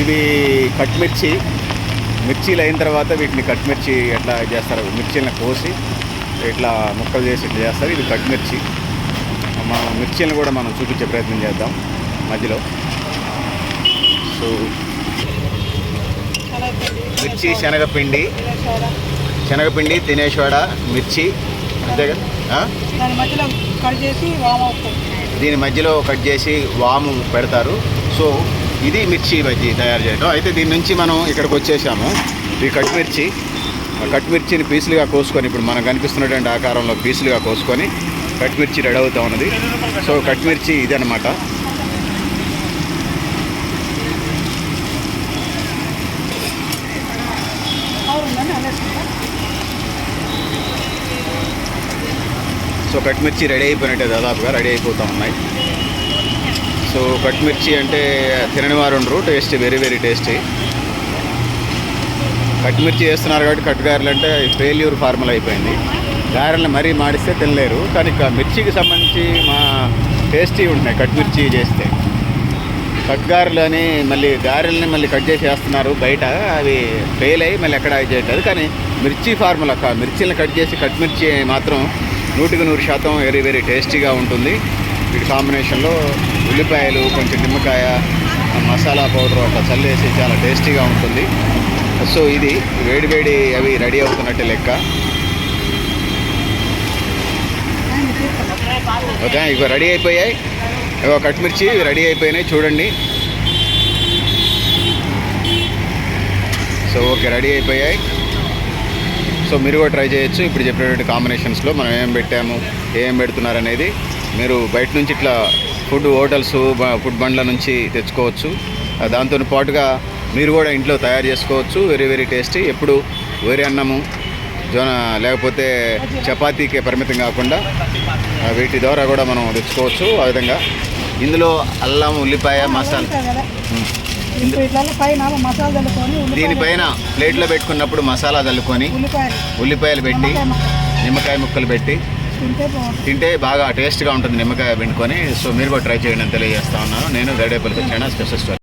ఇవి కట్ మిర్చి మిర్చీలు అయిన తర్వాత వీటిని కట్ మిర్చి ఎట్లా చేస్తారు? మిర్చీలను కోసి ఇట్లా ముక్కలు చేసి ఇట్లా చేస్తారు. ఇది కట్ మిర్చి. మా మిర్చీలను కూడా మనం చూపించే ప్రయత్నం చేద్దాం మధ్యలో. సో మిర్చి శనగపిండి శనగపిండి తినేశ్వాడ మిర్చి వామ అవుతుంది. దీని మధ్యలో కట్ చేసి వాము పెడతారు. సో ఇది మిర్చి బజ్జీ తయారు చేయడం అయితే దీని నుంచి మనం ఇక్కడికి వచ్చేసాము. ఈ కట్ మిర్చి కట్ మిర్చిని పీసులుగా కోసుకొని ఇప్పుడు మనకు కనిపిస్తున్నటువంటి ఆకారంలో పీసులుగా కోసుకొని కట్ మిర్చి రెడీ అవుతా ఉన్నది. సో కట్ మిర్చి ఇది అనమాట సో కట్ మిర్చి రెడీ అయిపోయినట్టే దాదాపుగా రెడీ అయిపోతూ ఉన్నాయి. సో కట్ మిర్చి అంటే తినని వారు ఉండరు. Taste very very tasty. Cut mirchi కాబట్టి కట్ గారెలు అంటే ఫెయిల్యూర్ ఫార్ములా అయిపోయింది. గారెలను మరీ మాడిస్తే తినలేరు. కానీ మిర్చికి సంబంధించి మా టేస్టీ ఉంటున్నాయి కట్ మిర్చి చేస్తే. కట్ గారెలు అని మళ్ళీ గారెల్ని మళ్ళీ కట్ చేసి వేస్తున్నారు బయట. అవి ఫెయిల్ అయ్యి మళ్ళీ ఎక్కడ చేయట్లేదు. కానీ మిర్చి ఫార్ములా కా మిర్చిని కట్ చేసి కట్ మిర్చి మాత్రం నూటికి నూరు శాతం వెరీ వెరీ టేస్టీగా ఉంటుంది. వీటి కాంబినేషన్లో ఉల్లిపాయలు కొంచెం నిమ్మకాయ మసాలా పౌడర్ అట్లా చల్లేసి చాలా టేస్టీగా ఉంటుంది. సో ఇది వేడి వేడి అవి రెడీ అవుతున్నట్టే లెక్క. ఓకే ఇవి రెడీ అయిపోయాయి. ఇగో కట్మిర్చి రెడీ అయిపోయినాయి చూడండి. సో ఓకే రెడీ అయిపోయాయి. సో మీరు కూడా ట్రై చేయొచ్చు. ఇప్పుడు చెప్పినటువంటి కాంబినేషన్స్లో మనం ఏం పెట్టాము ఏం పెడుతున్నారు అనేది మీరు బయట నుంచి ఇట్లా ఫుడ్ హోటల్స్ ఫుడ్ బండ్ల నుంచి తెచ్చుకోవచ్చు. దాంతో పాటుగా మీరు కూడా ఇంట్లో తయారు చేసుకోవచ్చు. వెరీ వెరీ టేస్టీ ఎప్పుడు వేరే అన్నము జొన లేకపోతే చపాతీకే పరిమితం కాకుండా వీటి ద్వారా కూడా మనం తెచ్చుకోవచ్చు. ఆ విధంగా ఇందులో అల్లం ఉల్లిపాయ మసాలా. దీనిపైన ప్లేట్లో పెట్టుకున్నప్పుడు మసాలా చల్లుకొని ఉల్లిపాయలు. పెట్టి నిమ్మకాయ ముక్క నిమ్మకాయ ముక్కలు పెట్టి తింటే బాగా టేస్ట్గా ఉంటుంది నిమ్మకాయ పిండుకొని. సో మీరు కూడా ట్రై చేయండి అని తెలియజేస్తా ఉన్నాను. నేను గడేపల్లి వచ్చాను. Special store.